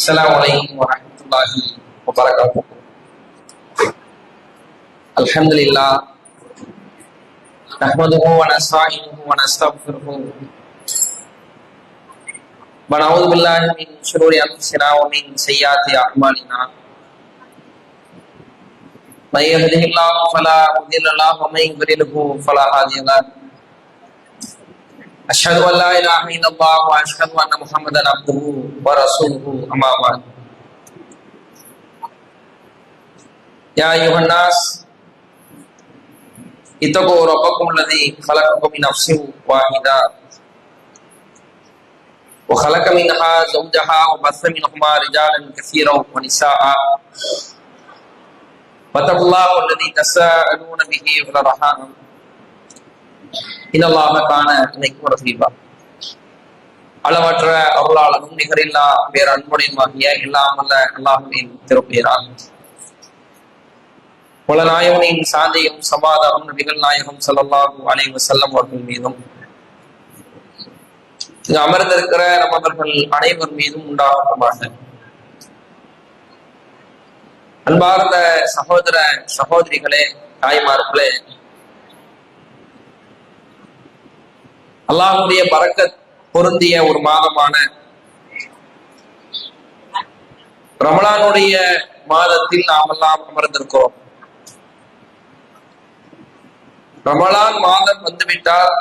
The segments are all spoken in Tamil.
السلام عليكم ورحمة الله وبركاته الحمد لله نحمده ونستعينه ونستغفره ونعوذ بالله من شرور أنفسنا ومن سيئات أعمالنا من يهده الله فلا مضل له ومن يضلله فلا هادي له أشهد أن لا إله إلا الله وأشهد أن محمدا عبده wa rasuluhu amma ya ayuhan itu itaku rabbakum alladhi khalaqakum min wahidah. wa khalaqa minha zawjaha wa batha minhuma rijalan katsiran wa nisaa'a. وَتَقُوا اللَّهُ الَّذِي تَسَاءَلُونَ بِهِ وَالْأَرْحَامَ إِنَّ اللَّهَ அளவற்ற அருளாளனும் நிகரில்லா வேற அன்புடையமாகிய இல்லாமல்ல அல்லாஹுவின் திருப்பேரால் பல நாயகனின் சாந்தியும் சமாதானம் நபிகள் நாயகம் ஸல்லல்லாஹு அலைஹி செல்லம் அவர்கள் மீதும். இங்கு அமர்ந்திருக்கிற நமவர்கள் அனைவர் மீதும் உண்டாகட்டுமாக அன்பார்ந்த சகோதர சகோதரிகளே தாய்மார்களே அல்லாஹுடைய பறக்கத் பொருந்திய ஒரு மாதமான ரமலானுடைய மாதத்தில் நாம் எல்லாம் அமர்ந்திருக்கிறோம். ரமலான் மாதம் வந்துவிட்டால்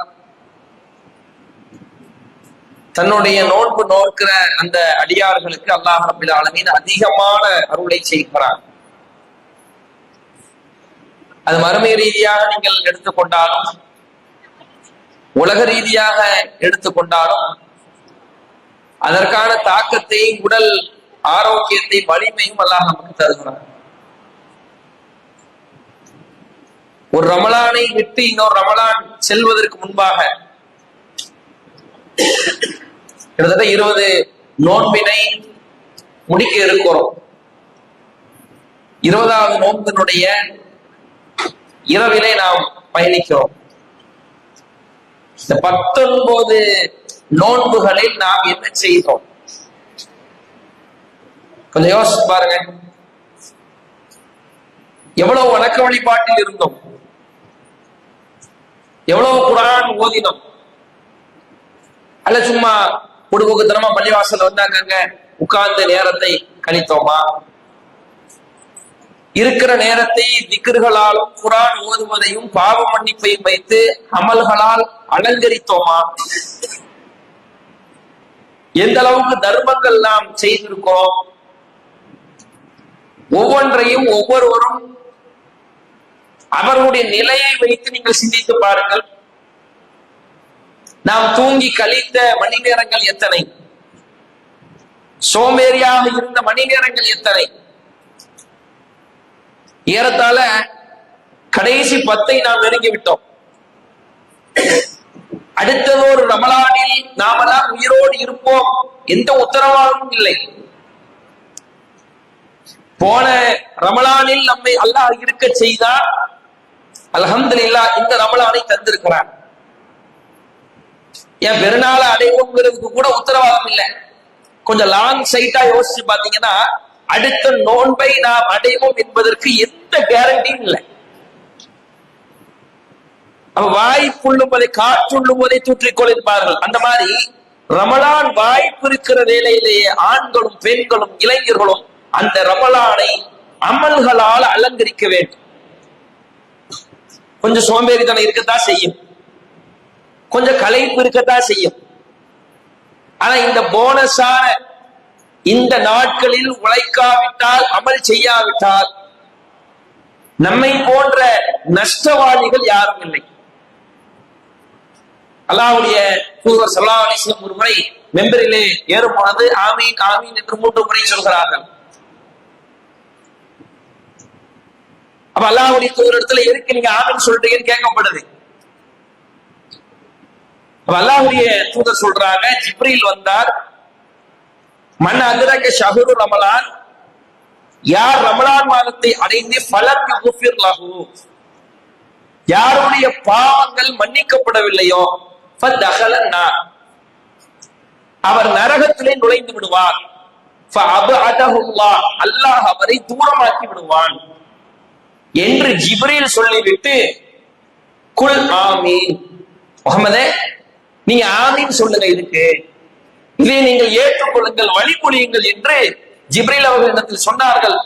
தன்னுடைய நோன்பு நோக்கிற அந்த அடியார்களுக்கு அல்லாஹ் ரபில் ஆலமீன் அதிகமான அருளை செய்கிறார் அது மறுமை ரீதியாக நீங்கள் எடுத்துக்கொண்டாலும் உலக ரீதியாக எடுத்துக்கொண்டாலும் அதற்கான தாக்கத்தை உடல் ஆரோக்கியத்தை வலிமையும் அல்லாஹ் நமக்கு தருகிறார் ஒரு ரமலானை விட்டு இன்னொரு ரமலான் செல்வதற்கு முன்பாக கிட்டத்தட்ட இருபது நோன்பினை முடிக்க இருக்கிறோம். இருபதாவது நோன்பினுடைய இரவிலே நாம் பயணிக்கிறோம். இந்த பத்தொன்பது நோன்புகளில் நாம் என்ன செய்தோம்? கொஞ்சம் யோசிச்சு பாருங்க. எவ்வளவு வணக்க வழிபாட்டில் இருந்தோம்? எவ்வளவு குரான் ஓதினோம்? அல்ல சும்மா குடும்பத்தனமா பள்ளிவாசல் வந்தாங்க உட்கார்ந்த நேரத்தை கழித்தோமா? இருக்கிற நேரத்தை திக்கர்களாலும் குரான் ஓதுவதையும் பாவ மன்னிப்பையும் வைத்து அமல்களால் அலங்கரித்தோமா? எந்த அளவுக்கு தர்மங்கள் நாம் செய்திருக்கோம் ஒவ்வொன்றையும் ஒவ்வொருவரும் அவர்களுடைய நிலையை வைத்து நீங்கள் சிந்தித்து பாருங்கள். நாம் தூங்கி கழித்த மணி நேரங்கள் எத்தனை? சோம்பேறியாக இருந்த மணி நேரங்கள் எத்தனை? ஏறத்தால கடைசி பத்தை நாம் நெருங்கி விட்டோம் அடுத்தது ஒரு ரமலானில் நாமெல்லாம் உயிரோடு இருப்போம் எந்த உத்தரவாதமும் இல்லை. போன ரமலானில் நம்மை அல்லாஹ் இருக்க செய்தார். அலஹமது இல்லா இந்த ரமலானை தந்திருக்கிறார். என் பெருநாளை அடைவோங்கிறதுக்கு கூட உத்தரவாதம் இல்லை. கொஞ்சம் லாங் சைட்டா யோசிச்சு பாத்தீங்கன்னா அடுத்த நோன்பை நாம் அடைவோம் என்பதற்கு எந்த கேரண்டியும் இல்லை. வாய்ப்புள்ளும் போதை காற்றுள்ளும் போதை தூற்றிக்கொள் என்பார்கள் அந்த மாதிரி ரமலான் வாய்ப்பு இருக்கிற வேலையிலேயே ஆண்களும் பெண்களும் இளைஞர்களும் அந்த ரமலானை அமல்களால் அலங்கரிக்க வேண்டும். கொஞ்சம் சோம்பேறித்தனம் இருக்கத்தான் செய்யும். கொஞ்சம் களைப்பு இருக்கத்தான் செய்யும். ஆனா இந்த போனஸான இந்த நாட்களில் உழைக்காவிட்டால் அமல் செய்யாவிட்டால் நம்மை போன்ற நஷ்டவாதிகள் யாரும் இல்லை. அல்லாவுடைய தூதர் சல்லா அலிஸ்லம் ஒரு முறை மெம்பரிலே ஏறும் பொழுது ஆமீன் ஆமீன் என்று மூன்று முறை சொல்கிறார்கள். அப்ப அல்லாவுடைய தூதர் இடத்துல எதுக்கு நீங்க ஆமீன் சொல்றீங்கன்னு கேட்கப்படுது. அப்ப அல்லாஹுடைய தூதர் சொல்றாங்க ஜிப்ரில் வந்தார் மண் அதிரக ஷஹுரு ரமலான் யார் ரமலான் மாதத்தை அடைந்து பலர் குஃபிர் யாருடைய பாவங்கள் மன்னிக்கப்படவில்லையோ அவர் நரகத்திலே நுழைந்து விடுவார். அல்லாஹ் அவரை தூரமாக்கி விடுவான். என்று ஜிப்ரீல் சொல்லிவிட்டு குல் ஆமீன். முகமதே நீ ஆமீன் சொல்லுங்க இதுக்கு. இதை நீங்கள் ஏற்றுக்கொள்ளுங்கள் வழிமொழியுங்கள் என்று ஜிப்ரீல் அவர்களிடத்தில் சொன்னார்கள்.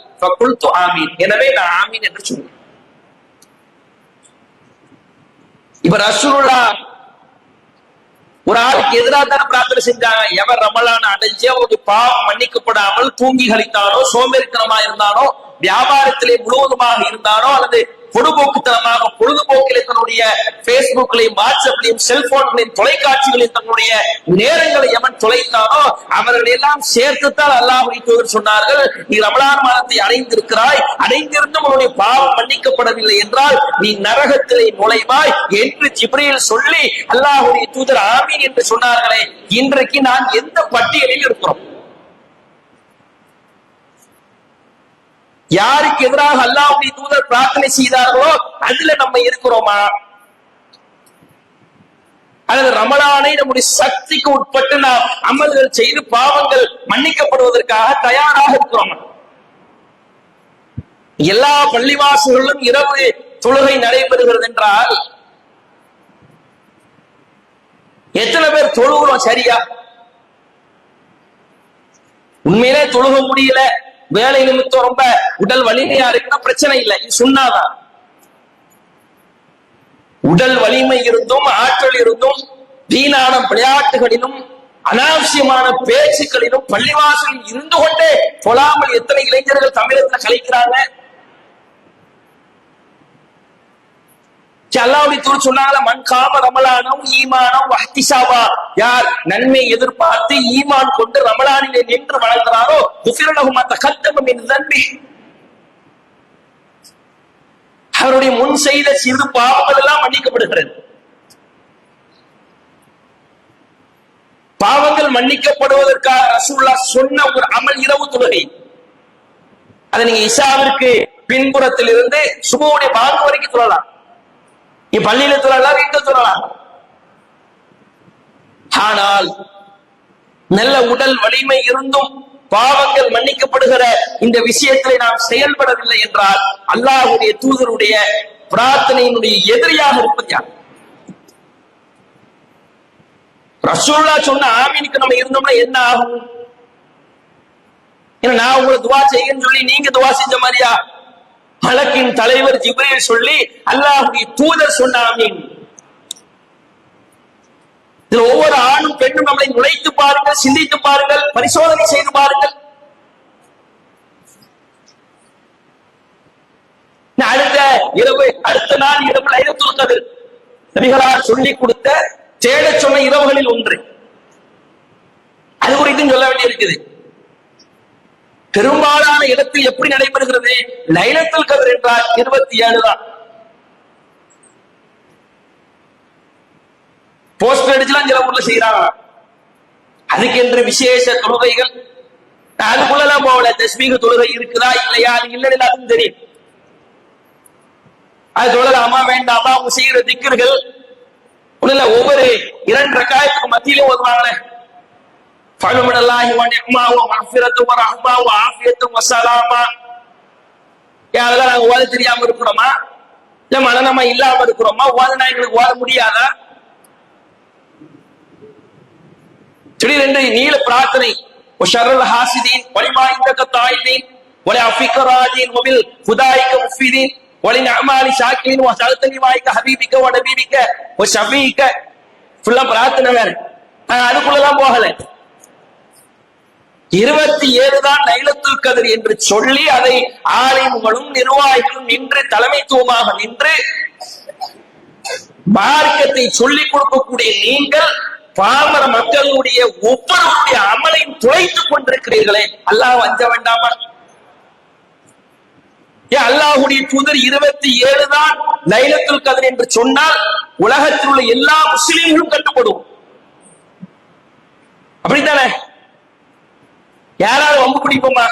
ஆமீன். எனவே நான் ஆமீன் என்று சொன்னேன். இப்ப ரசூலுல்லா ஒரு ஆளுக்கு எதிராக தானே பிரார்த்தனை செஞ்சாங்க. எவர் ரமலான அடைஞ்சு ஒரு பாவம் மன்னிக்கப்படாமல் தூங்கி கழித்தானோ சோம்பேறித்தனமா இருந்தானோ வியாபாரத்திலே முழுவதுமாக இருந்தானோ அல்லது பொழுதுபோக்குத்தனமாக பொழுதுபோக்கிலே தன்னுடைய பேஸ்புக்லையும் வாட்ஸ்அப்லையும் செல்போன்களையும் தொலைக்காட்சிகளையும் தன்னுடைய நேரங்களை எவன் தொலைத்தானோ அவர்கள் எல்லாம் சேர்த்துத்தான் அல்லாஹ் தூதர் சொன்னார்கள். நீ ரமலான் மாதத்தை அடைந்திருக்கிறாய். அடைந்திருந்தும் உன்னுடைய பாவம் மன்னிக்கப்படவில்லை என்றால் நீ நரகத்திலே நுழைவாய் என்று ஜிப்ரீல் சொல்லி அல்லாஹுடைய தூதர் ஆமீன் என்று சொன்னார்களே. இன்றைக்கு நான் எந்த பட்டியலில் இருக்கிறோம் யாருக்கு எதிராக அல்லாஹ்வுடைய தூதர் பிரார்த்தனை செய்தார்களோ அதுல நம்ம இருக்கிறோமா? அல்லது ரமலானை நம்முடைய சக்திக்கு உட்பட்டு நாம் அமல்கள் செய்து பாவங்கள் மன்னிக்கப்படுவதற்காக தயாராக இருக்கிறோம்? எல்லா பள்ளிவாசல்களிலும் இரவு தொழுகை நடைபெறுகிறது என்றால் எத்தனை பேர் தொழுகிறோம் சரியா? உண்மையிலே தொழுக முடியல. வேலை நிமித்தம் ரொம்ப உடல் வலிமையா இருக்குன்னா பிரச்சனை இல்லை. இது சுண்ணாதான். உடல் வலிமை இருந்தும் ஆற்றல் இருந்தும் வீணான விளையாட்டுகளிலும் அனாவசியமான பேச்சுக்களிலும் பள்ளிவாசலில் இருந்து கொண்டே தொழாமல் எத்தனை இளைஞர்கள் தமிழகத்துல கலைக்கிறாங்க? அல்லாவுடைய தூர் சொன்னாங்கள மண் காம ரமலானம் ஈமானம் வஹ்திசாவா. யார் நன்மை எதிர்பார்த்து ஈமான் கொண்டு ரமலானிலே நின்று வளர்கிறாரோ அந்த தகத்தமம் என்று தன்பி அவருடைய முன் செய்த சிறு பாவங்கள் எல்லாம் மன்னிக்கப்படுகிறது. பாவங்கள் மன்னிக்கப்படுவதற்காக ரசூல்லா சொன்ன ஒரு அமல் இரவு தொழுகை. அதை நீங்க இஷாவிற்கு பின்புறத்தில் இருந்து சுபவுடைய பாங்கு வரைக்கும் சொல்லலாம். பள்ளியில சொல்லலாம் வீட்டில் சொல்லலாம் ஆனால் நல்ல உடல் வலிமை இருந்தும் பாவங்கள் மன்னிக்கப்படுகிற இந்த விஷயத்திலே நாம் செயல்படவில்லை என்றால் அல்லாஹுடைய தூதருடைய பிரார்த்தனையினுடைய எதிரியாக இருப்பது யார்? ரசூல்லா சொன்ன ஆமீனுக்கு நம்ம இருந்தோம்னா என்ன ஆகும்? ஏன்னா நான் உங்களை துவா செய்யுன்னு சொல்லி நீங்க துவா செஞ்ச மாதிரியா? மலக்கின் தலைவர் ஜிப்ரேல் சொல்லி அல்லாஹுடைய தூதர் சொன்னாமீன் இதுல ஒவ்வொரு ஆணும் பெண்ணும் நம்மளை நுழைத்து பாருங்கள் சிந்தித்து பாருங்கள் பரிசோதனை செய்து பாருங்கள். அடுத்த இரவு அடுத்த நாள் இரவு லைலத்துல் கதிர் நபிகளார் சொல்லி கொடுத்த தேட சொன்ன இரவுகளில் ஒன்று. அது குறித்தும் சொல்ல வேண்டியிருக்குது. பெரும்பாலான இடத்தில் எப்படி நடைபெறுகிறது? லைலத்தில் கதிர் என்றால் இருபத்தி ஏழு தான். போஸ்டர் அடிச்சுலாம் சில ஊர்ல செய்யறாங்க அதுக்கென்று விசேஷ தொழுகைகள். அதுக்குள்ளலாம் போகல. தஸ்மீக தொழுகை இருக்குதா இல்லையா? இல்லை இல்லைன்னு எல்லாத்துக்கும் தெரியும். அது தொழலாமா வேண்டாமா? அவங்க செய்யற திக்கர்கள். ஒவ்வொரு இரண்டு ரக்காயத்துக்கு மத்தியிலும் ஓதுவாங்களே. ஃபலுமினல்லாஹி வ நிஅமாஹு வ மஃபிரத்து வ ரஹ்மா ஆஃபியத்து வ ஸலாமா ஏன் அதெல்லாம் நாங்க ஓத தெரியாம இருக்கிறோமா? இல்ல மனநமா இல்லாம இருக்கிறோமா? ஓதனா எங்களுக்கு ஓத முடியாதா? திடீரென்று நீல பிரார்த்தனை. ஒஷரல் ஹாசிதீன் ஒலிமா இந்த தாயிதீன் ஒலி அஃபிகராஜீன் ஒபில் ஹுதாயிக்க முஃபிதீன் ஒலி நஅமாலி ஷாக்கிலின் வ சலத்தனி வாய்க்க ஹபீபிக்க வ நபீபிக்க வ ஷஃபீக்க ஃபுல்லா பிரார்த்தனை வேற நான் அதுக்குள்ளலாம் போகல. இருபத்தி ஏழு தான் லைலத்துல் கதிர் என்று சொல்லி அதை ஆலயங்களும் நிர்வாகிகளும் நின்று தலைமைத்துவமாக நின்று மார்க்கத்தை சொல்லிக் கொடுக்கக்கூடிய நீங்கள் பாமர மக்களுடைய ஒவ்வொருவருடைய அமலையும் துளைத்துக் கொண்டிருக்கிறீர்களே. அல்லாஹ் அஞ்ச வேண்டாமா? ஏன் அல்லாஹுடைய தூதர் இருபத்தி ஏழு தான் லைலத்துல் கதிர் என்று சொன்னால் உலகத்தில் உள்ள எல்லா முஸ்லிம்களும் கட்டுப்படும் அப்படித்தானே யாராவது வம்பு பிடிப்போமா?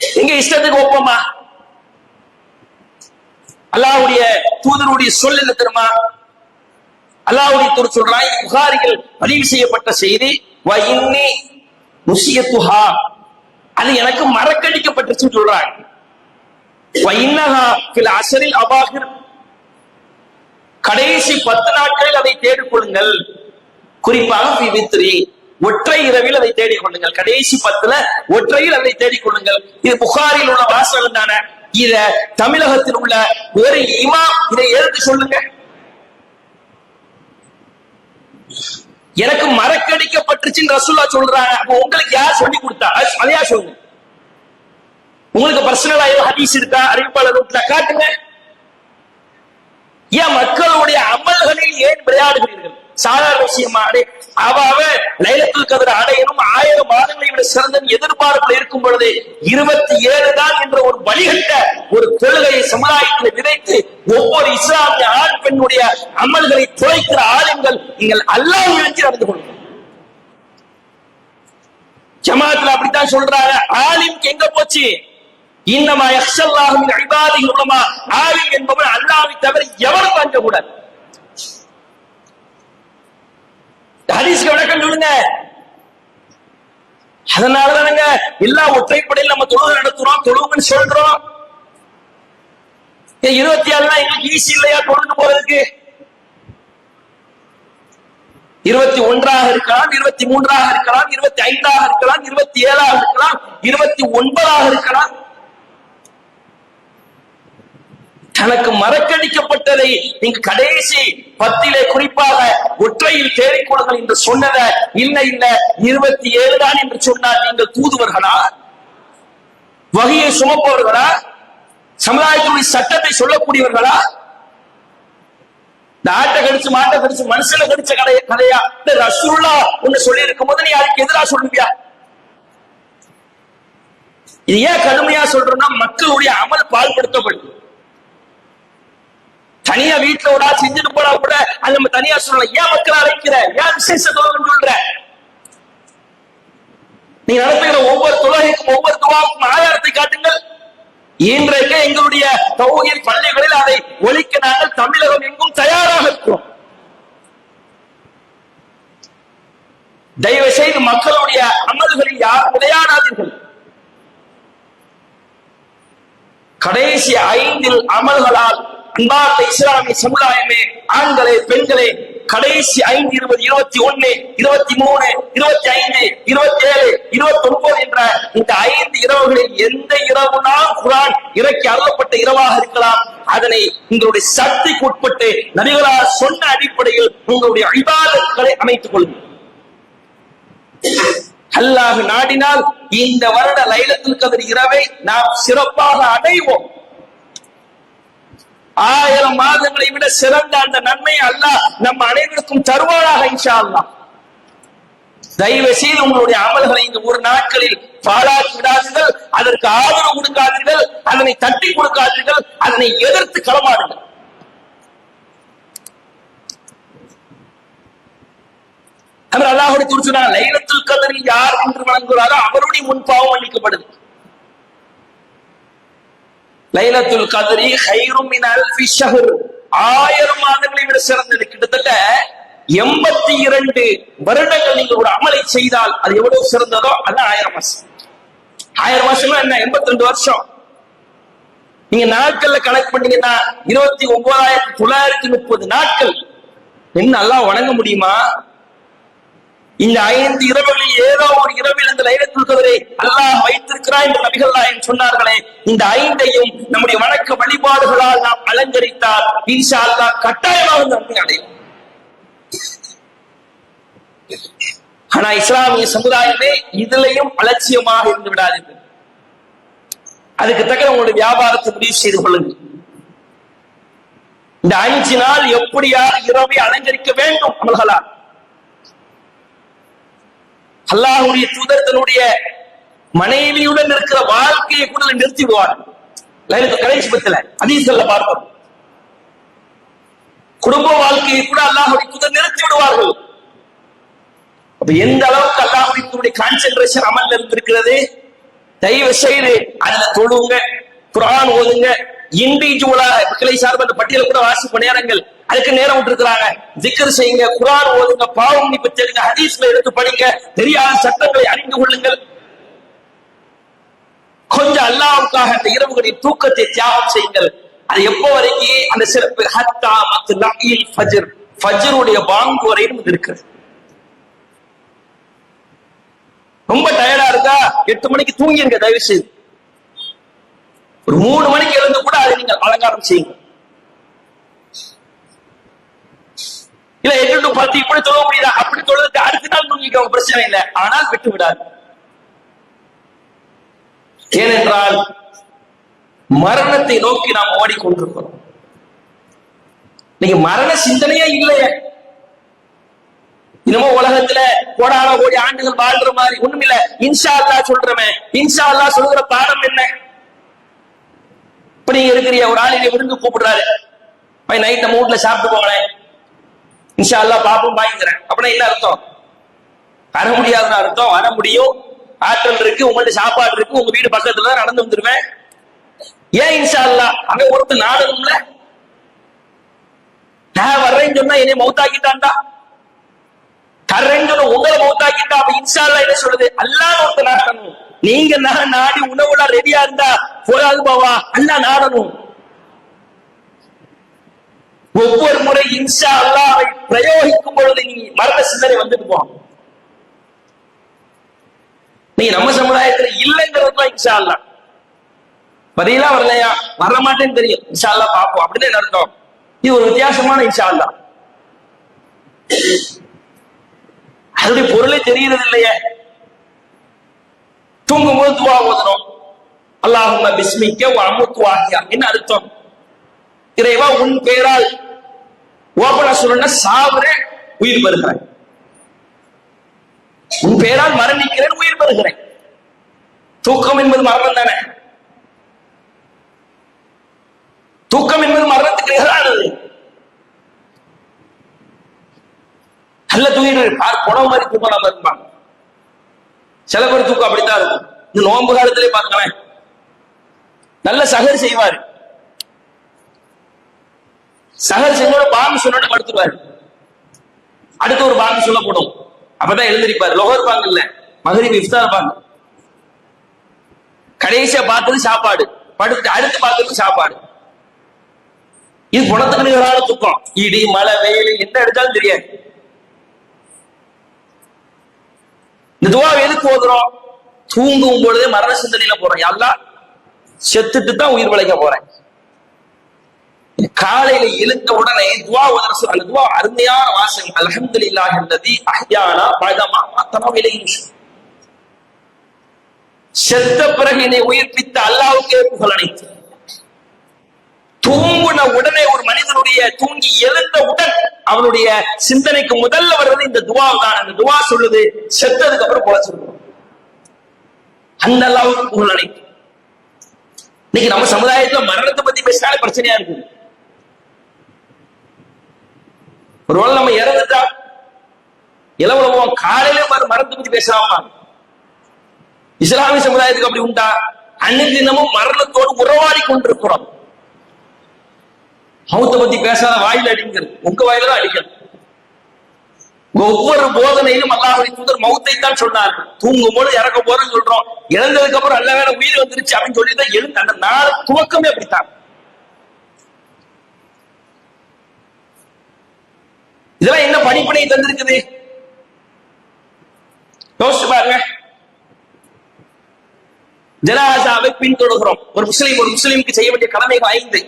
எங்க இஷ்டத்துக்கு ஒப்போமா? அல்லாவுடைய தூதருடைய சொல் என்ன தெரியுமா? அல்லாவுடைய தூர் சொல்றான் புகாரிகள் பதிவு செய்யப்பட்ட செய்தி. வ இன்னி முசியத்துஹா அது எனக்கு மறக்கடிக்கப்பட்டுச்சுன்னு சொல்றாங்க. வயின்னஹா ஃபில் அசரில் அபாகிர் கடைசி பத்து நாட்களில் அதை தேடிக்கொள்ளுங்கள். குறிப்பாக ஃபி வித்ரி. ஒற்றை இரவில் அதை தேடிக் கொள்ளுங்கள் கடைசி பத்துல ஒற்றையில் அதை தேடிக்கொள்ளுங்கள். இது புகாரில் உள்ள வாசகம் தானே? இத தமிழகத்தில் உள்ள ஒரு இமாம் இதை எடுத்து சொல்லுங்க. எனக்கு மறக்கடிக்கப்பட்டுச்சுன்னு ரசூல்லா சொல்றாங்க. அப்ப உங்களுக்கு யார் சொல்லி கொடுத்தா? அதையா சொல்லுங்க. உங்களுக்கு பர்சனலா ஏதோ ஹதீஸ் இருக்கா? அறிவிப்பாளர் ரூட்ல காட்டுங்க. ஏன் மக்களுடைய அமல்களில் ஏன் விளையாடுகிறீர்கள்? சாதாரண விஷயமா? அடே அவ அவ லைலத்துல் கதிர அடையணும் ஆயிரம் மாதங்களை விட சிறந்த எதிர்பார்ப்புல இருக்கும் பொழுது இருபத்தி ஏழு தான் என்ற ஒரு வழிகட்ட ஒரு தொழுகையை சமுதாயத்தில் விதைத்து ஒவ்வொரு இஸ்லாமிய ஆண் பெண்ணுடைய அமல்களை துளைக்கிற ஆளுங்கள் நீங்கள் அல்லாஹ் நினைச்சு நடந்து கொள்ளுங்கள். ஜமாத்துல அப்படித்தான் சொல்றாங்க. ஆலிம் எங்க போச்சு? இன்னமா யக்ஷல்லாஹு மின் இபாதிஹி உலமா. ஆலிம் என்பவன் அல்லாவை தவிர எவனும் வாங்க கூடாது ஹதீஸ்க்கு விளக்கம் சொல்லுங்க அதனாலதானங்க எல்லா ஒற்றைப்படையில் நம்ம தொழுகை நடத்துறோம் தொழுவுன்னு சொல்றோம். இருபத்தி ஏழுனா எங்களுக்கு ஈஸி இல்லையா தொழுந்து போறதுக்கு? இருபத்தி ஒன்றாக இருக்கலாம் இருபத்தி மூன்றாக இருக்கலாம் இருபத்தி ஐந்தாக இருக்கலாம் இருபத்தி ஏழாக இருக்கலாம் இருபத்தி ஒன்பதாக இருக்கலாம். தனக்கு மறக்கடிக்கப்பட்டதை நீங்க கடைசி பத்திலே குறிப்பாக ஒற்றையில் தேடிக் கொள்ளுங்கள் என்று சொன்னத இல்ல இல்ல இருபத்தி ஏழு தான் என்று சொன்னால் நீங்கள் தூதுவர்களா? வகையை சுமப்பவர்களா? சமுதாயத்துடைய சட்டத்தை சொல்லக்கூடியவர்களா? இந்த ஆட்டை கடிச்சு மாட்டை கடிச்சு மனுஷன கடிச்ச கதைய கதையா? இந்த ரசூல்லா ஒண்ணு சொல்லி இருக்கும் போது நீ அதுக்கு எதிரா சொல்லுவியா? இது ஏன் கடுமையா சொல்றோம்னா மக்களுடைய அமல் பால்படுத்தப்படுது. தனியா வீட்டுல ஒரு ஆள் செஞ்சுட்டு போனா கூட அது நம்ம தனியா சொல்லலாம் ஏன் மக்களை அழைக்கிற? ஏன் விசேஷ சொல்ற நீங்க நடத்துகிற ஒவ்வொரு தொழுகைக்கும் ஒவ்வொரு துவாவுக்கும் ஆதாரத்தை காட்டுங்கள். இன்றைக்கு எங்களுடைய தௌஹீத் பள்ளிகளில் அதை ஒழிக்க நாங்கள் தமிழகம் எங்கும் தயாராக இருக்கிறோம். தயவு செய்து மக்களுடைய அமல்களில் யார் விளையாடாதீர்கள். கடைசி ஐந்தில் அமல்களால் அன்பார்ந்த இஸ்லாமிய சமுதாயமே ஆண்களே பெண்களே கடைசி ஐந்து இருபது இருபத்தி ஒன்னு இருபத்தி மூணு இருபத்தி ஐந்து இருபத்தி ஏழு இருபத்தி ஒன்பது என்ற இந்த ஐந்து இரவுகளில் எந்த இரவுனா குரான் இறக்கி அருளப்பட்ட இரவாக இருக்கலாம். அதனை உங்களுடைய சக்திக்கு உட்பட்டு நபிகளார் சொன்ன அடிப்படையில் உங்களுடைய இபாதங்களை அமைத்துக் கொள்ளுங்கள். அல்லாஹ் நாடினால் இந்த வருட லைலத்தில் கதிர் இரவை நாம் சிறப்பாக அடைவோம். ஆயிரம் மாதங்களை விட சிறந்த அந்த நன்மை அல்லாஹ் நம்ம அனைவருக்கும் தருவாராக இன்ஷா தயவு செய்து உங்களுடைய அமல்களை இந்த ஒரு நாட்களில் பாழாக்கி விடாதீர்கள். அதற்கு ஆதரவு கொடுக்காதீர்கள். அதனை தட்டி கொடுக்காதீர்கள். அதனை எதிர்த்து களமாடுங்கள். அவர் அல்லாஹுடைய குறிச்சுனா லைலத்துல் கதரில் யார் என்று வணங்குகிறாரோ அவருடைய முன்பாவம் பாவம் லைலத்துல் கதரி ஹைரும் மின் அல்ஃபி ஷஹர் ஆயிரம் மாதங்களை விட சிறந்தது. கிட்டத்தட்ட எண்பத்தி இரண்டு வருடங்கள் நீங்க ஒரு அமலை செய்தால் அது எவ்வளவு சிறந்ததோ அது ஆயிரம் மாசம். ஆயிரம் மாசம்னா என்ன? எண்பத்தி ரெண்டு வருஷம். நீங்க நாட்கள்ல கணக்கு பண்ணீங்கன்னா இருபத்தி ஒன்பதாயிரத்தி தொள்ளாயிரத்தி முப்பது நாட்கள். என்ன நல்லா வணங்க முடியுமா? இந்த ஐந்து இரவுகளில் ஏதோ ஒரு இரவில் இந்த லைலத்துல் கதரை அல்லாஹ் வைத்திருக்கிறார் என்று நபிகள் நாயகம் சொன்னார்களே இந்த ஐந்தையும் நம்முடைய வணக்க வழிபாடுகளால் நாம் அலங்கரித்தால் இன்ஷா அல்லாஹ் கட்டாயமாக நன்மை அடையும். ஆனா இஸ்லாமிய சமுதாயமே இதுலயும் அலட்சியமாக இருந்து விடாதீர்கள். அதுக்கு தக்க உங்களுடைய வியாபாரத்தை முடிவு செய்து கொள்ளுங்கள். இந்த அஞ்சு நாள் எப்படியாவது இரவை அலங்கரிக்க வேண்டும் அமல்களால்? அல்லாஹுடைய தூதர் தன்னுடைய மனைவியுடன் இருக்கிற வாழ்க்கையை கூட நிறுத்திடுவார் லைலத்து கடைசி பத்துல அதீசல்ல பார்ப்போம். குடும்ப வாழ்க்கையை கூட அல்லாஹுடைய தூதர் நிறுத்தி விடுவார்கள் அப்ப எந்த அளவுக்கு அல்லாஹுடைய தூதருடைய கான்சென்ட்ரேஷன் அமல் இருந்திருக்கிறது? தயவு செய்து அதுல தொழுங்க குரான் ஓதுங்க இண்டிவிஜுவலா கிளை சார்பு அந்த பட்டியல கூட வாசிப்பு நேரங்கள். அதுக்கு நேரம் விட்டுருக்குறாங்க. ஜிக்கர் செய்யுங்க குரான் ஓதுங்க பாவம் மன்னிப்பு தெரிஞ்ச ஹதீஸ்ல எடுத்து படிங்க தெரியாத சட்டங்களை அறிந்து கொள்ளுங்கள். கொஞ்சம் அல்லாவுக்காக அந்த இரவுகளின் தூக்கத்தை தியாகம் செய்யுங்கள். அது எப்போ வரைக்கும் அந்த சிறப்பு ஹத்தா மத்து லஹீல் ஃபஜர். ஃபஜ்ருடைய பாங்கு வரையிலும் இது இருக்குது ரொம்ப டயர்டா இருக்கா? எட்டு மணிக்கு தூங்கிருங்க தயவு செய்து ஒரு மூணு மணிக்கு எழுந்து கூட அதை நீங்கள் அலங்காரம் செய்யுங்க இல்ல எட்டு டு பத்து இப்படி தொழ முடியுதா? அப்படி தொழுதுக்கு அடுத்த நாள் தூங்கிக்கோங்க பிரச்சனை இல்லை. ஆனால் விட்டு விடாது. ஏனென்றால் மரணத்தை நோக்கி நாம் ஓடிக்கொண்டிருக்கிறோம். நீங்க மரண சிந்தனையே இல்லையே. இன்னமும் உலகத்துல கோடான கோடி ஆண்டுகள் வாழ்ற மாதிரி ஒண்ணும் இல்ல. இன்ஷா அல்லா சொல்றமே. இன்ஷா அல்லா சொல்கிற பாடம் என்ன? இப்ப நீங்க இருக்கிறீங்க ஒரு ஆள் விருந்து கூப்பிடுறாரு. நைட் நம்ம மூட்ல சாப்பிட்டு போங்களேன். இன்ஷா அல்லா பாப்போம் பாய்ங்கிறேன். அப்படின்னா என்ன அர்த்தம்? வர முடியாதுன்னு அர்த்தம். வர முடியும். ஆற்றல் இருக்கு உங்கள்ட்ட சாப்பாடு இருக்கு உங்க வீடு பக்கத்துல தான் நடந்து வந்துருவேன். ஏன் இன்ஷா அல்லா அங்க ஒருத்தர் நாடணும்ல? நான் வர்றேன்னு சொன்னா என்னை மௌத்தாக்கிட்டான்டா. தர்றேன்னு சொன்ன உங்களை மௌத்தாக்கிட்டா அப்ப இன்ஷா அல்லா என்ன சொல்லுது? அல்லா ஒருத்தர் நாடணும். நீங்க நான் நாடி உணவுலாம் ரெடியா இருந்தா போராது பாவா. அல்லா நாடணும். ஒவ்வொரு முறை இன்ஷா அல்லாவை பிரயோகிக்கும் பொழுது நீ மரண சிந்தனை வந்துட்டு போகும். நீங்க நம்ம சமுதாயத்துல இல்லைங்கிறது இன்ஷா அல்லா பதிலா வரலையா? வர மாட்டேன்னு தெரியும். இன்ஷா அல்லா பாப்போம் அப்படின்னு என்ன அர்த்தம்? இது ஒரு வித்தியாசமான இன்ஷா அல்லா அதனுடைய பொருளே தெரியறது இல்லையே? தூங்கும் போது துவா ஓதுறோம் அல்லாஹும்ம பிஸ்மிக்க அமுத்துவாகியா என்ன அர்த்தம்? இறைவா உன் பெயரால் ஓபனா சொல்லணும்னா சாவுறேன் உயிர் பெறுகிறேன் உன் பெயரால் மரணிக்கிறேன் உயிர் பெறுகிறேன். தூக்கம் என்பது மரணம் தானே? தூக்கம் என்பது மரணத்துக்கு நிகரானது. நல்ல தூங்கிட்டு பார் குணம் மாதிரி தூக்கம் நம்ம இருப்பாங்க. சில பேர் தூக்கம் அப்படித்தான் இருக்கும். இந்த நோன்பு காலத்திலே பார்க்கலாம் நல்ல சகர் செய்வாரு. சகர் செஞ்சோட பாம்பு சொன்னோட படுத்துருவாரு. அடுத்து ஒரு பாம்பு சொல்லப்படும் அப்பதான் எழுந்திருப்பாரு. லோகர் இருப்பாங்க இல்ல மகரிப் இஃப்தார் இருப்பாங்க. கடைசியா பார்த்தது சாப்பாடு. படுத்து அடுத்து பார்த்தது சாப்பாடு. இது குணத்துக்கு நிகரான தூக்கம். இடி மழை வெயில் என்ன எடுத்தாலும் தெரியாது. இந்த துவா எதுக்கு ஓதுறோம்? தூங்கும் பொழுதே மரண சிந்தனையில போறேன் எல்லாம் செத்துட்டு தான் உயிர் பிழைக்க போறேன். காலையில எழுந்த உடனே துவா ஓதுற அந்த துவா அருமையான வாசகம். அல்ஹம்துலில்லாஹ் அல்லதி அஹ்யானா பழமா மாத்தமா விலையும் செத்த பிறகு என்னை உயிர்ப்பித்த அல்லாவுக்கே புகழ் அனைத்து தூங்குன உடனே ஒரு மனிதனுடைய தூங்கி எழுந்தவுடன் அவனுடைய சிந்தனைக்கு முதல்ல வர்றது இந்த துவா தான். அந்த துவா சொல்லுது செத்ததுக்கு அப்புறம் போல சொல்லுவோம் அந்த அளவுக்கு புகழ் அனைத்து இன்னைக்கு நம்ம சமுதாயத்துல மரணத்தை பத்தி பேசினாலே பிரச்சனையா இருக்குது. ஒருவேளை நம்ம இறந்துட்டா இளவலவோம் காலையில மறந்து பத்தி பேசலாமா? இஸ்லாமிய சமுதாயத்துக்கு அப்படி உண்டா? அன்னைக்கு தினமும் மரணத்தோடு உறவாடி கொண்டிருக்கிறோம். மௌத்த பத்தி பேசாத வாயில அடிங்கிறது. உங்க வாயில தான் அடிக்கிறது ஒவ்வொரு போதனையிலும் அல்லாஹுடைய தூதர் மௌத்தை தான் சொன்னார். தூங்கும் போது இறக்க போறேன்னு சொல்றோம். இறந்ததுக்கு அப்புறம் அல்ல வேற உயிர் வந்துருச்சு அப்படின்னு சொல்லி தான் எழுந்து அந்த நாள் துவக்கமே அப்படித்தான். இதெல்லாம் என்ன படிப்பனை தந்திருக்குது? யோசிச்சு பாருங்க. ஜனாசாவை பின்தொடர்கிறோம். ஒரு முஸ்லீம் ஒரு முஸ்லீமுக்கு செய்ய வேண்டிய கடமைகள் ஐந்து.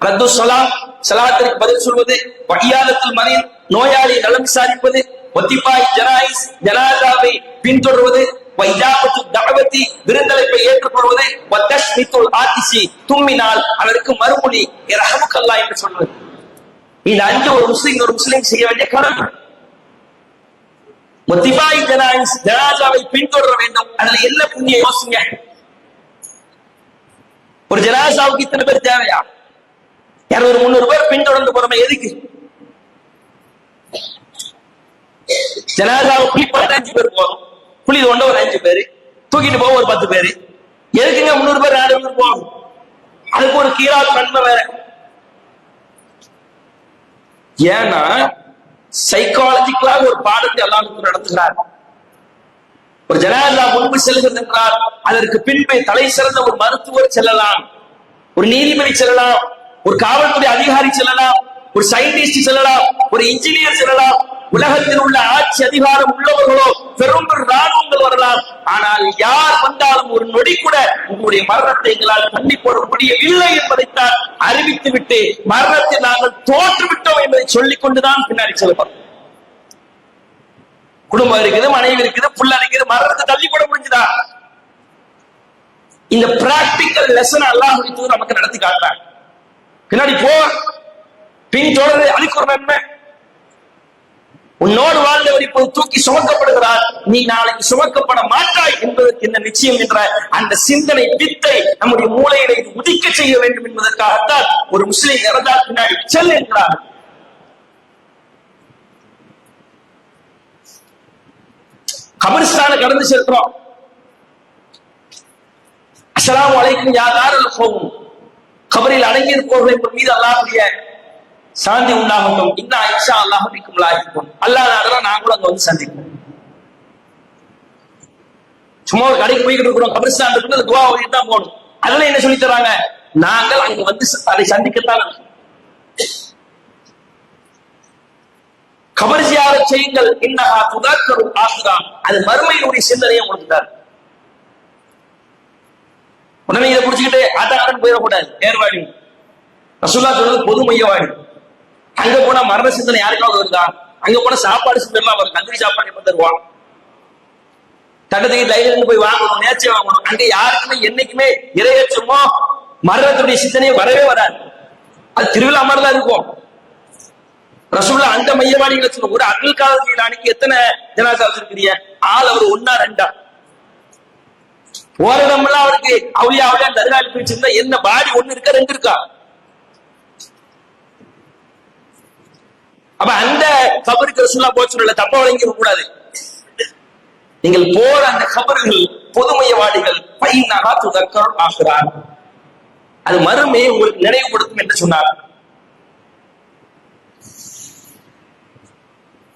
ரத்து சலாம் சலாத்திற்கு பதில் சொல்வது வகியாதத்தில் மறியல் நோயாளி நலம் விசாரிப்பது ஒத்திப்பாய் ஜனாயிஸ் ஜனாசாவை பின்தொடர்வது வைஜாபத்து தகவத்தி விருந்தளிப்பை ஏற்றுக்கொள்வது வத்தஷ்மித்துல் ஆதிசி தும்மினால் அதற்கு மறுமொழி ரஹமுக்கல்லா என்று சொல்வது. இந்த அஞ்சு ஒரு முஸ்லீம் ஒரு முஸ்லீம் செய்ய வேண்டிய கடமை திபாய் ஜனாயிஸ் ஜனாசாவை பின்தொடர வேண்டும் அதுல என்ன புண்ணிய யோசிங்க ஒரு ஜனாசாவுக்கு இத்தனை பேர் தேவையா இருநூறு முந்நூறு பேர் பின்தொடர்ந்து போறோமே எதுக்கு ஜனாதாவை குளிப்பாட்ட அஞ்சு பேர் போதும் புளி தோண்ட ஒரு அஞ்சு பேரு தூக்கிட்டு போக ஒரு பத்து பேரு எதுக்குங்க முந்நூறு பேர் நாலு பேர் போகணும் அதுக்கு ஒரு கீழா நன்மை வேற ஏன்னா சைக்காலஜிக்கலாக ஒரு பாடத்தை அல்லாஹ் நடத்துகிறார். ஒரு ஜனாதா முன்பு செல்கிறது என்றால் அதற்கு பின்பு தலை சிறந்த ஒரு மருத்துவர் செல்லலாம். ஒரு நீதிபதி செல்லலாம். ஒரு காவல்துறை அதிகாரி செல்லலாம். ஒரு சயின்டிஸ்ட் செல்லலாம். ஒரு இன்ஜினியர் செல்லலாம். உலகத்தில் உள்ள ஆட்சி அதிகாரம் உள்ளவர்களோ பெரும் ராணுவங்கள் வரலாம். ஆனால் யார் வந்தாலும் ஒரு நொடி கூட உங்களுடைய மரணத்தை எங்களால் பண்ணி போட முடியவில்லை என்பதைத்தான் அறிவித்து விட்டு மரணத்தை நாங்கள் தோற்றுவிட்டோம் என்பதை சொல்லிக் கொண்டுதான் பின்னாடி செல்வோம் குடும்பம் இருக்குது மனைவி இருக்குது புள்ள இருக்குது மரணத்தை தள்ளி கூட முடிஞ்சுதா? இந்த பிராக்டிக்கல் லெசன் அல்லாஹ் தூர் நமக்கு நடத்தி காட்டுறாங்க பின்னாடி போ. பின் தொடர்ந்து அதுக்கு ஒரு நன்மை. உன்னோடு வாழ்ந்தவர் இப்போது தூக்கி சுமக்கப்படுகிறார். நீ நாளைக்கு சுமக்கப்பட மாட்டாய் என்பதற்கு என்ன நிச்சயம் என்ற அந்த சிந்தனை வித்தை நம்முடைய மூளையில இது உதிக்க செய்ய வேண்டும் என்பதற்காகத்தான் ஒரு முஸ்லிம் இறந்தால் பின்னாடி செல் என்கிறார் கபரிஸ்தான கடந்து செல்றோம் அஸ்லாம் அலைக்கும் யாதாரல் போகும் கபரில் அடங்கி இருப்பவர்கள் என்பது மீது அல்லாவுடைய சாந்தி உண்டாகட்டும். இன்னும் ஐஷா அல்லாஹ் பிக்கும் லாகிக்கும் அல்லாஹ் நாடுறோம் நாங்களும் அங்க வந்து சந்திப்போம். சும்மா ஒரு கடைக்கு போய்கிட்டு இருக்கிறோம். கபரிஸ்தான் இருக்கு துவா ஓதிட்டு தான் போகணும். அதெல்லாம் என்ன சொல்லி தராங்க? நாங்கள் அங்க வந்து அதை சந்திக்கத்தான் கபர் ஜியார செய்யுங்கள். இன்னஹா துதாக்கரும் ஆசுரா அது மறுமையினுடைய சிந்தனையை கொடுத்துட்டார் உடனே இதை புடிச்சுக்கிட்டு ஆட்டாக்கடன் போயிடக்கூடாது. ஏர்வாடி ரசுல்லா சொல்றது பொது மையவாடி. அங்க போனா மரண சிந்தனை யாருக்காவது வருதா அங்க போனா சாப்பாடு சிந்தனை வரும் கந்திரி சாப்பாடு எப்ப தருவான்? தட்டத்துக்கு லைன்ல இருந்து போய் வாங்கணும் நேர்ச்சி வாங்கணும். அங்க யாருக்குமே என்னைக்குமே இரையச்சமோ மரணத்துடைய சிந்தனையே வரவே வராது. அது திருவிழா மாதிரி தான் இருக்கும். ரசூல்லா அந்த மையவாடிகளை சொல்லுவோம் ஒரு அப்துல் காதர் அன்னைக்கு எத்தனை ஜனாசா வச்சிருக்கிறீங்க? ஆள் அவர் ஒன்னா ரெண்டா? போற அவருக்கு அவளியா அவளியா தருகாலி பிடிச்சிருந்தா என்ன பாடி ஒண்ணு இருக்கா ரெண்டு இருக்கா? அப்ப அந்த கபருக்கு ரசூல்லா போச்சு தப்ப வழங்கிக்க கூடாது. நீங்கள் போற அந்த கபர்கள் பொதுமையவாடிகள் பையனாக துதக்கர் ஆகிறார். அது மறுமையை உங்களுக்கு நினைவுபடுத்தும் என்று சொன்னார்.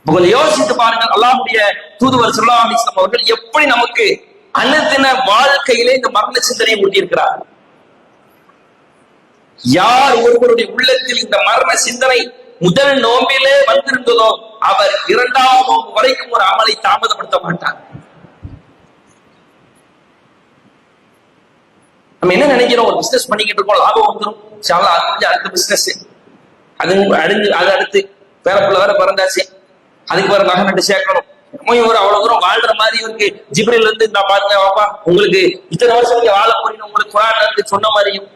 உங்களை யோசித்து பாருங்கள் அல்லாஹுடைய தூதுவர் சொல்லா அலிஸ்லாம் அவர்கள் எப்படி நமக்கு அனுதின வாழ்க்கையிலே இந்த மரண சிந்தனையை ஊட்டியிருக்கிறார். யார் ஒருவருடைய உள்ளத்தில் இந்த மரண சிந்தனை முதல் நோம்பிலே வந்திருந்ததோ அவர் இரண்டாம் நோம்பு வரைக்கும் ஒரு அமலை தாமதப்படுத்த மாட்டார். நம்ம என்ன நினைக்கிறோம்? ஒரு பிசினஸ் பண்ணிக்கிட்டு இருக்கோம் லாபம் வந்துடும் சாலா அது முடிஞ்சு அடுத்த பிசினஸ் அது அழிஞ்சு அது அடுத்து. வேற பிள்ளை வேற பிறந்தாச்சு. அதுக்கு வேற நகை நட்டு சேர்க்கணும். இவர் அவ்வளவு தூரம் வாழ்ற மாதிரி இருக்கு. ஜிப்ரில் இருந்து நான் பாருங்க வாப்பா உங்களுக்கு இத்தனை வருஷம் நீங்க வாழ போறீங்க உங்களுக்கு குரான் இருந்து சொன்ன மாதிரியும்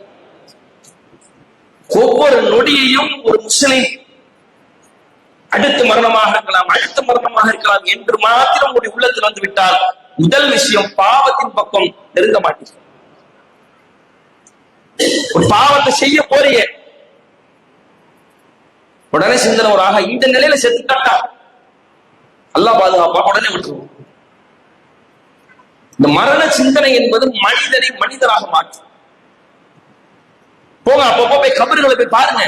ஒவ்வொரு நொடியையும் ஒரு முஸ்லிம் அடுத்து மரணமாக இருக்கலாம் அடுத்த மரணமாக இருக்கலாம் என்று மாத்திரம் உங்களுடைய உள்ளத்தில் வந்து விட்டால் முதல் விஷயம் பாவத்தின் பக்கம் நெருங்க மாட்டீங்க ஒரு பாவத்தை செய்ய போறீங்க. உடனே சிந்தனை ஒரு ஆக இந்த நிலையில செத்துட்டாட்டா? அல்லா பாதுகாப்பா? உடனே விட்டுருவோம். இந்த மரண சிந்தனை என்பது மனிதனை மனிதராக மாற்றும். போங்க அப்பப்போ போய் கபறுகளை போய் பாருங்க.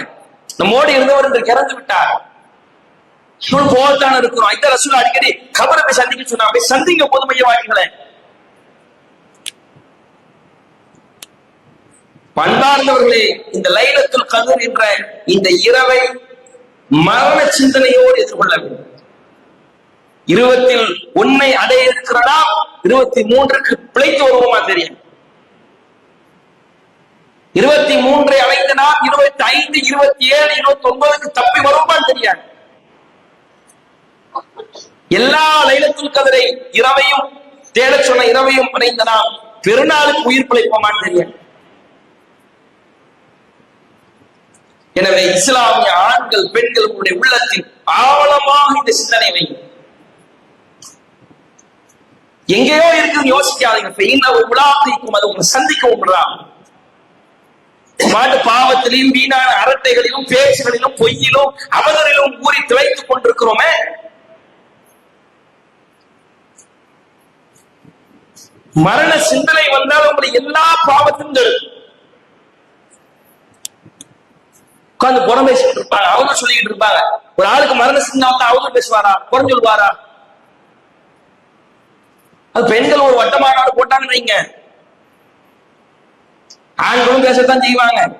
நம்மோடு இருந்தவர் இன்று இறந்து விட்டார். போகத்தான இருக்கிறோம். இந்த ரசூல் அடிக்கடி கபரை போய் சந்திக்க சொன்னா போய் சந்திங்க போது மையவாதிகளை பண்பார்ந்தவர்களே இந்த லைலத்துல் கதிர் என்ற இந்த இரவை மரண சிந்தனையோடு எதிர்கொள்ள வேண்டும். இருபத்தில் உண்மை அடைய இருக்கிறதா? இருபத்தி மூன்றுக்கு பிழைத்து வருவோமா தெரியும். இருபத்தி மூன்றை அடைந்த நாம் இருபத்தி ஐந்து இருபத்தி ஏழு இருபத்தி ஒன்பதுக்கு தப்பி வருவோமா தெரியாது. எல்லா லைலத்துல் கதிரை இரவையும் தேட சொன்ன இரவையும் அடைந்த நாம் பெருநாளுக்கு உயிர் பிழைப்போமான்னு தெரியாது எனவே இஸ்லாமிய ஆண்கள் பெண்கள் உங்களுடைய உள்ளத்தில் ஆவலமாக இந்த சிந்தனை வையும் எங்கேயோ இருக்குது யோசிக்காதீங்க. பெயின் உலாத்தைக்கும் அது உங்களை சந்திக்க விடுறான் மாட்டு பாவத்திலையும் வீணான அரட்டைகளிலும் பேச்சுகளிலும் பொய்யிலும் அவதரிலும் ஊறி திளைத்துக் கொண்டிருக்கிறோமே மரண சிந்தனை வந்தால் உங்களை எல்லா பாவத்திலும் உட்கார்ந்து புறம் பேசிட்டு இருப்பாங்க. அவங்க சொல்லிக்கிட்டு இருப்பாங்க. ஒரு ஆளுக்கு மரண சிந்தனை வந்தா அவங்க பேசுவாரா? புறம் சொல்லுவாரா? அது பெண்கள் ஒரு வட்ட மாநாடு போட்டாங்கன்னு வைங்க. ஆண்களும் பேசத்தான் செய்வாங்க.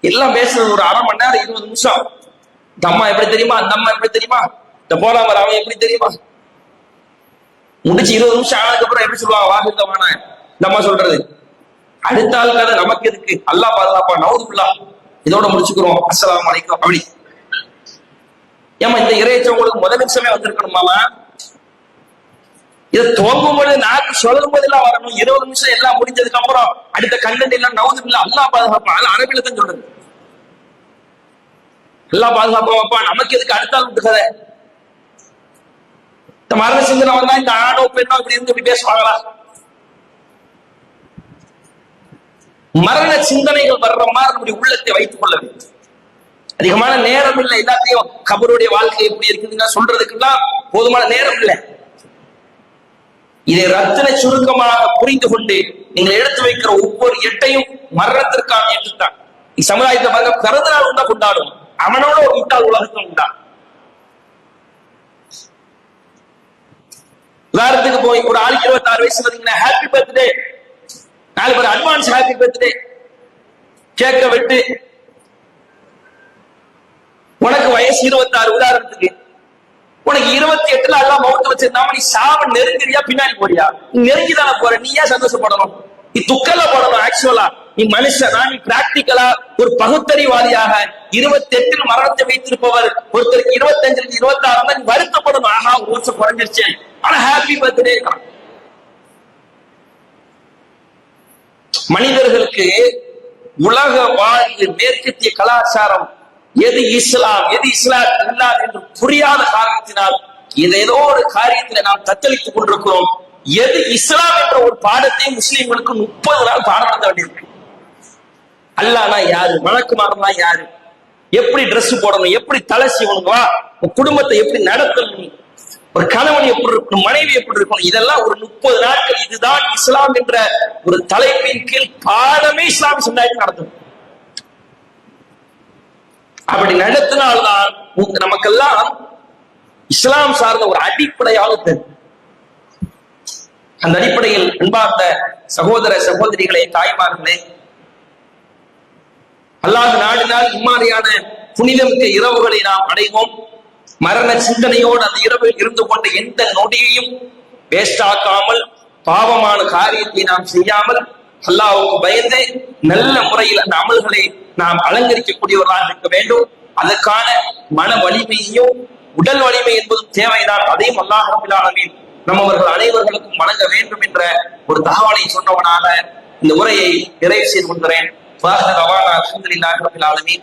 எல்லாம் பேசுறது ஒரு அரை மணி நேரம் இருபது நிமிஷம். இந்த அம்மா எப்படி தெரியுமா? அந்த அம்மா எப்படி தெரியுமா? இந்த போலாமர் அவன் எப்படி தெரியுமா? முடிச்சு இருபது நிமிஷம் ஆனதுக்கு அப்புறம் எப்படி சொல்லுவாங்க வாசித்தமான இந்த அம்மா சொல்றது. அடுத்த ஆள் கதை நமக்கு எதுக்கு? அல்லா பாதுகாப்பா? நவுதுல்லா இதோட முடிச்சுக்கிறோம். அஸ்லாம் வலைக்கும் அப்படி. ஏமா இந்த இறையச்சம் உங்களுக்கு முதல் நிமிஷமே வந்திருக்கணுமாமா இதை துவங்கும் போது நாக்கு சொல்லும் போதெல்லாம் வரணும். இருபது நிமிஷம் எல்லாம் முடிஞ்சதுக்கு அப்புறம் அடுத்த கண்டென்ட் எல்லாம் நவுது இல்ல அல்லா பாதுகாப்பா? அது அரபில தான் சொல்றது. எல்லாம் பாதுகாப்பா நமக்கு எதுக்கு அடுத்த ஆள் விட்டு கதை இந்த மரண சிந்தனை வந்தா இந்த ஆணோ பெண்ணோ இப்படி இருந்து இப்படி பேசுவாங்களா? மரண சிந்தனைகள் வர்ற மாதிரி நம்முடைய உள்ளத்தை வைத்துக் கொள்ள வேண்டும். அதிகமான நேரம் இல்லை. எல்லாத்தையும் கபருடைய வாழ்க்கை எப்படி இருக்குதுன்னா சொல்றதுக்கெல்லாம் போதுமான நேரம் இல்லை. இதை ரத்தின சுருக்கமாக புரிந்து கொண்டு நீங்கள் எடுத்து வைக்கிற ஒவ்வொரு எட்டையும் மரணத்திற்கான எட்டு தான் சமுதாயத்தை பாருங்க பிறந்த நாள் உண்டா கொண்டாடும்? அவனோட ஒரு முட்டாள் உலகத்தில் உண்டா? உதாரணத்துக்கு போய் ஒரு ஆளுக்கு இருபத்தாறு வயசு பாத்தீங்கன்னா ஹாப்பி பர்த்டே நாலு பேர் அட்வான்ஸ் ஹாப்பி பர்த்டே கேட்க விட்டு. உனக்கு வயசு இருபத்தாறு உதாரணத்துக்கு. உனக்கு இருபத்தி எட்டுல எல்லாம் மௌத்த வச்சிருந்தாம நீ சாவ நெருங்கிறியா பின்னாடி போறியா? நீ நெருங்கி தானே போற நீ ஏன் சந்தோஷப்படணும். நீ துக்கல படணும் ஆக்சுவலா நீ மனுஷனா நீ பிராக்டிக்கலா ஒரு பகுத்தறிவாதியாக இருபத்தி எட்டில் மரணத்தை வைத்திருப்பவர். ஒருத்தருக்கு இருபத்தஞ்சுல இருபத்தி ஆறு நீ வருத்தப்படணும். ஆஹா ஒரு வருஷம் குறைஞ்சிருச்சு. ஆனா ஹாப்பி பர்த்டே மனிதர்களுக்கு உலக வாழ்வு மேற்கத்திய கலாச்சாரம் எது இஸ்லாம் எது இஸ்லாம் இல்லாது என்று புரியாத காரணத்தினால் இது ஏதோ ஒரு காரியத்தில் நாம் தத்தளித்துக் கொண்டிருக்கிறோம். எது இஸ்லாம் என்ற ஒரு பாடத்தை முஸ்லிம்களுக்கு முப்பது நாள் பாடம் நடத்த வேண்டியிருக்கு. அல்லானா யாரு? மணக்குமாரனா யாரு? எப்படி ட்ரெஸ் போடணும்? எப்படி தலை சீவணும்? வா உன் குடும்பத்தை எப்படி நடத்தணும்? ஒரு கணவன் எப்படி இருக்கணும் மனைவி எப்படி இருக்கணும் இதெல்லாம் ஒரு முப்பது நாட்கள் இதுதான் இஸ்லாம் என்ற ஒரு தலைப்பின் கீழ் பாடமே இஸ்லாம் சமுதாயத்தில் நடத்தும் அப்படி நடத்தினால்தான் உங்க- நமக்கெல்லாம் இஸ்லாம் சார்ந்த ஒரு அடிப்படையாக தெரியும் அந்த அடிப்படையில் அன்பார்ந்த சகோதர சகோதரிகளே தாய்மார்களே அல்லாஹ் நாடினால் இம்மாதிரியான புனிதமிக்க இரவுகளை நாம் அடைவோம். மரண சிந்தனையோடு அந்த இரவில் இருந்து கொண்ட எந்த நொடியையும் வேஸ்டாக்காமல் பாவமான காரியத்தை நாம் செய்யாமல் அல்லாவுக்கு பயந்து நல்ல முறையில் அந்த அமல்களை நாம் அலங்கரிக்கக்கூடியவர்களாக இருக்க வேண்டும். அதற்கான மன வலிமையையும் உடல் வலிமை என்பதும் தேவைதான். அதையும் அல்லாஹ் ரபில் நம்மவர்கள் அனைவர்களுக்கும் வழங்க வேண்டும் என்ற ஒரு தகவலை சொன்னவனாக இந்த உரையை நிறைவு செய்து கொள்கிறேன். அலமீன் ரவானா வலைக்கும் ரபில் ஆலமீன்.